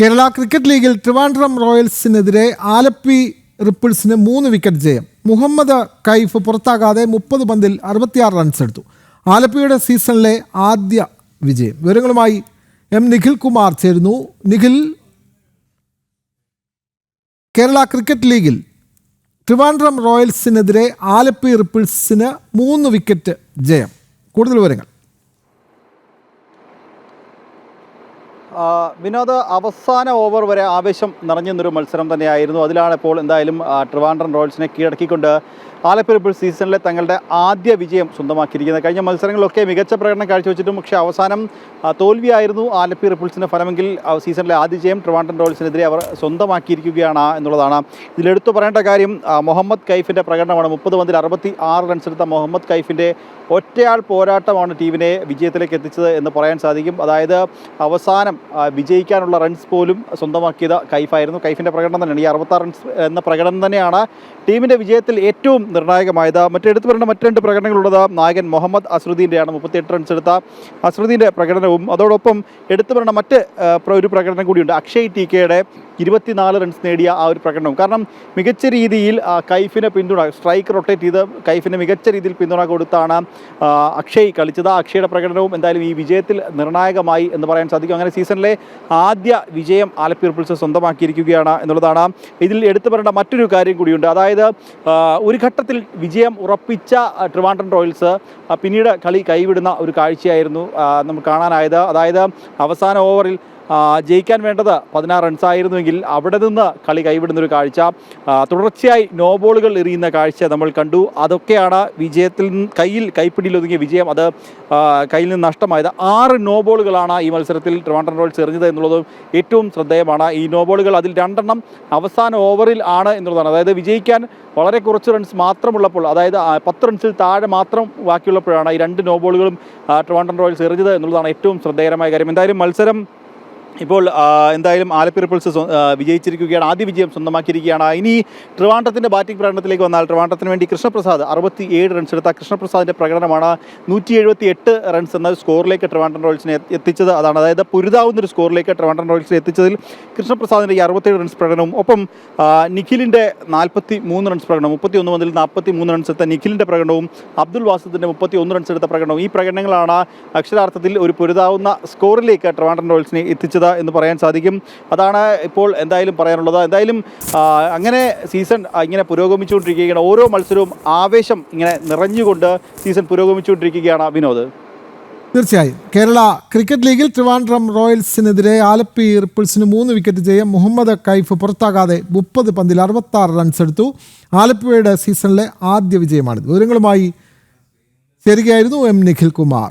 Kerala cricket ലീഗിൽ ട്രിവാൻഡ്രം റോയൽസിനെതിരെ ആലപ്പി റിപ്പിൾസിന് മൂന്ന് wicket ജയം. മുഹമ്മദ് കൈഫ് പുറത്താകാതെ മുപ്പത് പന്തിൽ അറുപത്തിയാറ് റൺസ് എടുത്തു. ആലപ്പിയുടെ സീസണിലെ ആദ്യ വിജയം. വിവരങ്ങളുമായി എം നിഖിൽ കുമാർ ചേരുന്നു. നിഖിൽ കേരള ക്രിക്കറ്റ് ലീഗിൽ ട്രിവാൻഡ്രം റോയൽസിനെതിരെ ആലപ്പി റിപ്പിൾസിന് മൂന്ന് വിക്കറ്റ് ജയം. കൂടുതൽ വിവരങ്ങൾ ആ, വിനോദ് അവസാന ഓവർ വരെ ആവേശം നിറഞ്ഞു നിന്നൊരു മത്സരം തന്നെയായിരുന്നു. അതിലാണ് ഇപ്പോൾ എന്തായാലും ട്രിവാൻഡ്രൻ ട്രിവാൻഡ്രം റോയൽസിനെ കീഴടക്കിക്കൊണ്ട് ആലപ്പുഴ ഇപ്പോൾ സീസണിലെ തങ്ങളുടെ ആദ്യ വിജയം സ്വന്തമാക്കിയിരിക്കുന്നത്. കഴിഞ്ഞ മത്സരങ്ങളിലൊക്കെ മികച്ച പ്രകടനം കാഴ്ചവെച്ചിട്ടും പക്ഷേ അവസാനം തോൽവിയായിരുന്നു ആലപ്പി റിപ്പിൾസിന്റെ ഫലമെങ്കിൽ സീസണിലെ ആദ്യ ജയം ട്രിവാൻഡ്രൻ റോയൽസിനെതിരെ അവർ സ്വന്തമാക്കിയിരിക്കുകയാണ് എന്നുള്ളതാണ്. ഇതിലെടുത്തു പറയേണ്ട കാര്യം മുഹമ്മദ് കൈഫിന്റെ പ്രകടനമാണ്. മുപ്പത് പന്തിൽ അറുപത്തി ആറ് റൺസ് എടുത്ത മുഹമ്മദ് കൈഫിന്റെ ഒറ്റയാൾ പോരാട്ടമാണ് ടീമിനെ വിജയത്തിലേക്ക് എത്തിച്ചത് എന്ന് പറയാൻ സാധിക്കും. അതായത് അവസാനം വിജയിക്കാനുള്ള റൺസ് പോലും സ്വന്തമാക്കിയത് കൈഫായിരുന്നു. കൈഫിന്റെ പ്രകടനം തന്നെയാണ്. ഈ അറുപത്താറ് റൺസ് എന്ന പ്രകടനം തന്നെയാണ് ടീമിന്റെ വിജയത്തിൽ ഏറ്റവും നിർണായകമായത്. മറ്റെടുത്ത് പറയേണ്ട മറ്റ് രണ്ട് പ്രകടനങ്ങളുള്ളത് നായകൻ മുഹമ്മദ് അസ്രുദ്ദീന്റെയാണ് മുപ്പത്തിയെട്ട് റൺസ് എടുത്ത അസ്രുദ്ദീന്റെ പ്രകടനവും അതോടൊപ്പം എടുത്തു പറയേണ്ട മറ്റ് ഒരു പ്രകടനം കൂടിയുണ്ട്. അക്ഷയ് ടി കെയുടെ ഇരുപത്തിനാല് റൺസ് നേടിയ ആ ഒരു പ്രകടനവും. കാരണം മികച്ച രീതിയിൽ കൈഫിനെ പിന്തുണ സ്ട്രൈക്ക് റൊട്ടേറ്റ് ചെയ്ത് കൈഫിനെ മികച്ച രീതിയിൽ പിന്തുണ കൊടുത്താണ് അക്ഷയ് കളിച്ചത്. അക്ഷയുടെ പ്രകടനവും എന്തായാലും ഈ വിജയത്തിൽ നിർണായകമായി എന്ന് പറയാൻ സാധിക്കും. അങ്ങനെ സീസണിലെ ആദ്യ വിജയം ആലപ്പി റിപ്പിൾസ് സ്വന്തമാക്കിയിരിക്കുകയാണ് എന്നുള്ളതാണ്. ഇതിൽ എടുത്തു പറയേണ്ട മറ്റൊരു കാര്യം കൂടിയുണ്ട്. അതായത് ഒരു ഘട്ടത്തിൽ വിജയം ഉറപ്പിച്ച ട്രിവാൻഡ്രം റോയൽസ് പിന്നീട് കളി കൈവിടുന്ന ഒരു കാഴ്ചയായിരുന്നു നമുക്ക് കാണാനായത്. അതായത് അവസാന ഓവറിൽ ജയിക്കാൻ വേണ്ടത് പതിനാറ് റൺസായിരുന്നുവെങ്കിൽ അവിടെ നിന്ന് കളി കൈവിടുന്നൊരു കാഴ്ച. തുടർച്ചയായി നോ ബോളുകൾ എറിയുന്ന കാഴ്ച നമ്മൾ കണ്ടു. അതൊക്കെയാണ് വിജയത്തിൽ കയ്യിൽ കൈപ്പിടിയിൽ ഒതുങ്ങിയ വിജയം. അത് കയ്യിൽ നിന്ന് നഷ്ടമായത്. ആറ് നോ ബോളുകളാണ് ഈ മത്സരത്തിൽ ട്രിവാൻഡ്രം റോയൽസ് എറിഞ്ഞത് എന്നുള്ളത് ഏറ്റവും ശ്രദ്ധേയമാണ്. ഈ നോ ബോളുകൾ അതിൽ രണ്ടെണ്ണം അവസാന ഓവറിൽ ആണ് എന്നുള്ളതാണ്. അതായത് വിജയിക്കാൻ വളരെ കുറച്ച് റൺസ് മാത്രമുള്ളപ്പോൾ അതായത് പത്ത് റൺസിൽ താഴെ മാത്രം ബാക്കിയുള്ളപ്പോഴാണ് ഈ രണ്ട് നോ ബോളുകളും ട്രിവാൻഡ്രം റോയൽസ് എറിഞ്ഞത് എന്നുള്ളതാണ് ഏറ്റവും ശ്രദ്ധേയമായ കാര്യം. എന്തായാലും മത്സരം ഇപ്പോൾ എന്തായാലും ആലപ്പി റിപ്പിൾസ് വിജയിച്ചിരിക്കുകയാണ്. ആദ്യ വിജയം സ്വന്തമാക്കിയിരിക്കുകയാണ്. ഇനി ട്രിവാൻഡ്രത്തിന്റെ ബാറ്റിംഗ് പ്രകടനത്തിലേക്ക് വന്നാൽ ട്രിവാൻഡ്രത്തിന് വേണ്ടി കൃഷ്ണപ്രസാദ് അറുപത്തി ഏഴ് റൺസ് എടുത്ത കൃഷ്ണപ്രസാദിന്റെ പ്രകടനമാണ് നൂറ്റി എഴുപത്തി എട്ട് റൺസ് എന്ന സ്കോറിലേക്ക് ട്രിവാൻഡ്രം റോയൽസിനെ എത്തിച്ചത്. അതാണ് അതായത് പുരുതാവുന്ന ഒരു സ്കോറിലേക്ക് ട്രിവാൻഡ്രം റോയൽസിനെ എത്തിച്ചതിൽ കൃഷ്ണപ്രസാദിന്റെ ഈ അറുപത്തേഴ് റൺസ് പ്രകടനവും ഒപ്പം നിഖിലിന്റെ നാൽപ്പത്തി മൂന്ന് റൺസ് പ്രകടനം മുപ്പത്തി ഒന്ന് മുതൽ നാൽപ്പത്തി മൂന്ന് റൺസ് എടുത്ത നിഖിലിന്റെ പ്രകടനവും അബ്ദുൽ വാസുദിന്റെ മുപ്പത്തി ഒന്ന് റൺസ് എടുത്ത പ്രകടനവും ഈ പ്രകടനങ്ങളാണ് അക്ഷരാർത്ഥത്തിൽ ഒരു പൊരുതാവുന്ന സ്കോറിലേക്ക് ട്രിവാൻഡ്രം റോയൽസിനെ എത്തിച്ചത്. എന്ന് പറയാൻ സാധിക്കും. അതാണ് ഇപ്പോൾ എന്തായാലും പറയാനുള്ളത്. എന്തായാലും അങ്ങനെ സീസൺ ഇങ്ങനെ പുരോഗമിച്ചുകൊണ്ടിരിക്കുകയാണ്. ഓരോ മത്സരവും ആവേശം ഇങ്ങനെ നിറഞ്ഞുകൊണ്ട് സീസൺ പുരോഗമിച്ചുകൊണ്ടിരിക്കുകയാണ് വിനോദ്. തീർച്ചയായും. കേരള ക്രിക്കറ്റ് ലീഗിൽ ട്രിവാൻഡ്രം റോയൽസിനെതിരെ ആലപ്പി റിപ്പിൾസിന് മൂന്ന് വിക്കറ്റ് ജയം. മുഹമ്മദ് കൈഫ് പുറത്താകാതെ മുപ്പത് പന്തിൽ അറുപത്താറ് റൺസ് എടുത്തു. ആലപ്പുഴയുടെ സീസണിലെ ആദ്യ വിജയമാണിത്. വിവരങ്ങളുമായി ചേരുകയായിരുന്നു എം നിഖിൽ കുമാർ